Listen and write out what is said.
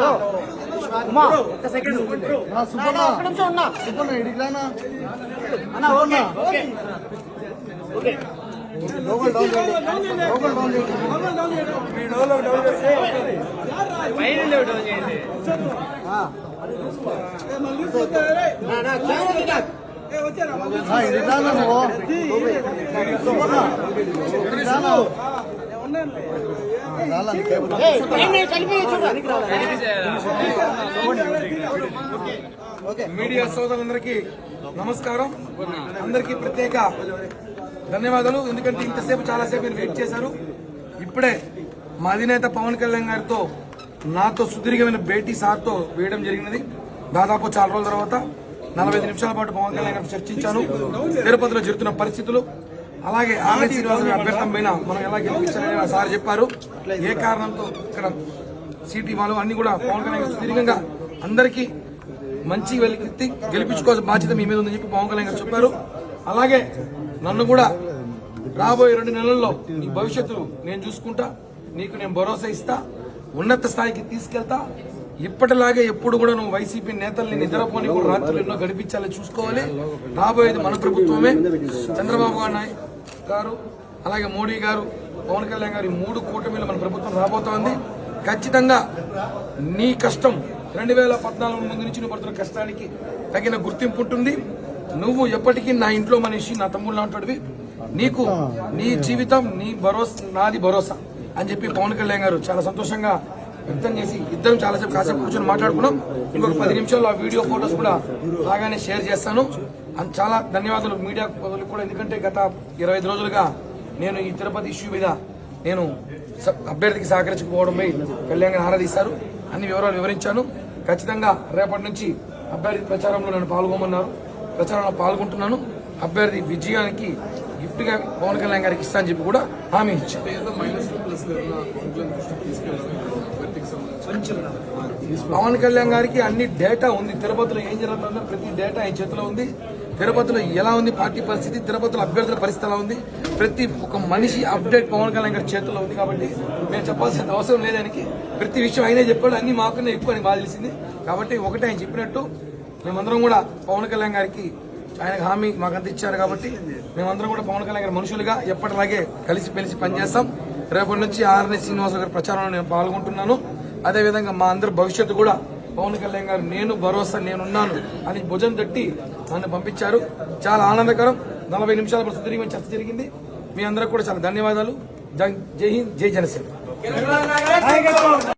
ఉమా ఒక్క సెకండ్ నా సుబ్బన్న. ఒక్క నిమిషం ఉన్నా. సుబ్బన్న ఇడిగిలానా అన్న. Okay. Okay. Okay. Lockdown చేయండి లోకల్ డౌన్ చేయండి నా నా కెమెరా దిగా ఆ, ఇడిగిలానా నువ్వు. సుబ్బన్న ఇడిగిలానా రాలా నీ కేబుల్ ఏయ్ టైం నేను కలిపి చూడండి మీడియా సోదరులందరికీ నమస్కారం. అందరికీ ప్రత్యేక ధన్యవాదాలు. ఎందుకంటే ఇంతసేపు చాలాసేపు మీరు వెయిట్ చేశారు. ఇప్పుడే మా అధినేత పవన్ కళ్యాణ్ గారితో నాతో సుదీర్ఘమైన భేటీ సార్తో వేయడం జరిగినది. దాదాపు చాలా రోజుల తర్వాత నలభై నిమిషాల పాటు పవన్ కళ్యాణ్ గారు చర్చించాను తిరుపతిలో జరుగుతున్న పరిస్థితులు అలాగే ఆమె శ్రీనివాస అభ్యర్థం పైన మనం ఎలా గెలిపించాలని సార్ చెప్పారు. ఏ కారణంతో ఇక్కడ సీటీ వాళ్ళు అన్ని కూడా పవన్ కళ్యాణ్ సుదీర్ఘంగా అందరికీ మంచి వెలికి గెలిపించుకోవాల్సిన బాధ్యత మీ మీద ఉందని చెప్పి పవన్ కళ్యాణ్ గారు చెప్పారు. అలాగే నన్ను కూడా రాబోయే రెండు నెలల్లో నీ భవిష్యత్తు నేను చూసుకుంటా నీకు నేను భరోసా ఇస్తా ఉన్నత స్థాయికి తీసుకెళ్తా. ఇప్పటిలాగే ఎప్పుడు కూడా నువ్వు వైసీపీ నేతల్ని నిద్రపోని కూడా రాత్రులు ఎన్నో గడిపించాలని చూసుకోవాలి. రాబోయేది మన ప్రభుత్వమే. చంద్రబాబు గారు నాయ్- గారు అలాగే మోడీ గారు పవన్ కళ్యాణ్ గారు మూడు కూటమిలు మన ప్రభుత్వం రాబోతోంది. ఖచ్చితంగా నీ కష్టం రెండు వేల పద్నాలుగు ముందు నుంచి నువ్వు పడుతున్న కష్టానికి తగిన గుర్తింపు ఉంటుంది. నువ్వు ఎప్పటికీ నా ఇంట్లో మనిషి నా తమ్ముళ్ళు లాంటివి నీకు నీ జీవితం నీ భరోసా నాది భరోసా. అని చెప్పి పవన్ కళ్యాణ్ గారు చాలా సంతోషంగా వ్యక్తం చేసి ఇద్దరం చాలాసేపు కాసేపు కూర్చొని మాట్లాడుకున్నాం. ఇంకొక పది నిమిషాల్లో ఆ వీడియో ఫోటోస్ కూడా బాగానే షేర్ చేస్తాను. అండ్ చాలా ధన్యవాదాలు మీడియా వాళ్ళకి కూడా. ఎందుకంటే గత ఇరవై ఐదు రోజులుగా నేను ఈ తిరుపతి ఇష్యూ మీద నేను అభ్యర్థికి సహకరించకపోవడంపై కళ్యాణ్ గారు ఆరాధిస్తారు. అన్ని వివరాలు వివరించాను. ఖచ్చితంగా రేపటి నుంచి అభ్యర్థి ప్రచారంలో నన్ను పాల్గొమన్నారు. ప్రచారంలో పాల్గొంటున్నాను. అభ్యర్థి విజయానికి గిఫ్ట్గా పవన్ కళ్యాణ్ గారికి ఇస్తా అని చెప్పి కూడా హామీ ఇచ్చాను పవన్ కళ్యాణ్ గారికి అన్ని డేటా ఉంది. తిరుపతిలో ఏం జరుగుతుందో ప్రతి డేటా ఆయన చేతిలో ఉంది. తిరుపతిలో ఎలా ఉంది పార్టీ పరిస్థితి? తిరుపతిలో అభ్యర్థుల పరిస్థితి ఎలా ఉంది? ప్రతి ఒక మనిషి అప్డేట్ పవన్ కళ్యాణ్ గారి చేతిలో ఉంది కాబట్టి మేము చెప్పాల్సిన అవసరం లేదానికి ప్రతి విషయం ఆయనే చెప్పాడు. అన్ని మాకన్నా ఎక్కువ అని బాధ తెలిసింది కాబట్టి ఒకటే ఆయన చెప్పినట్టు మేమందరం కూడా పవన్ కళ్యాణ్ గారికి ఆయనకు హామీ మాకంత ఇచ్చారు కాబట్టి మేమందరం కూడా పవన్ కళ్యాణ్ గారి మనుషులుగా ఎప్పటిలాగే కలిసి పెలిసి పనిచేస్తాం. రేపటి నుంచి ఆర్ఎస్ శ్రీనివాస గారి ప్రచారంలో నేను పాల్గొంటున్నాను. అదేవిధంగా మా అందరి భవిష్యత్తు కూడా పవన్ కళ్యాణ్ గారు నేను భరోసా నేనున్నాను అని భుజం తట్టి నన్ను పంపించారు. చాలా ఆనందకరం. నలభై నిమిషాల పాటు సుదీర్ఘమైన చర్చ జరిగింది. మీ అందరికి కూడా చాలా ధన్యవాదాలు. జై హింద్ జై జనసేన.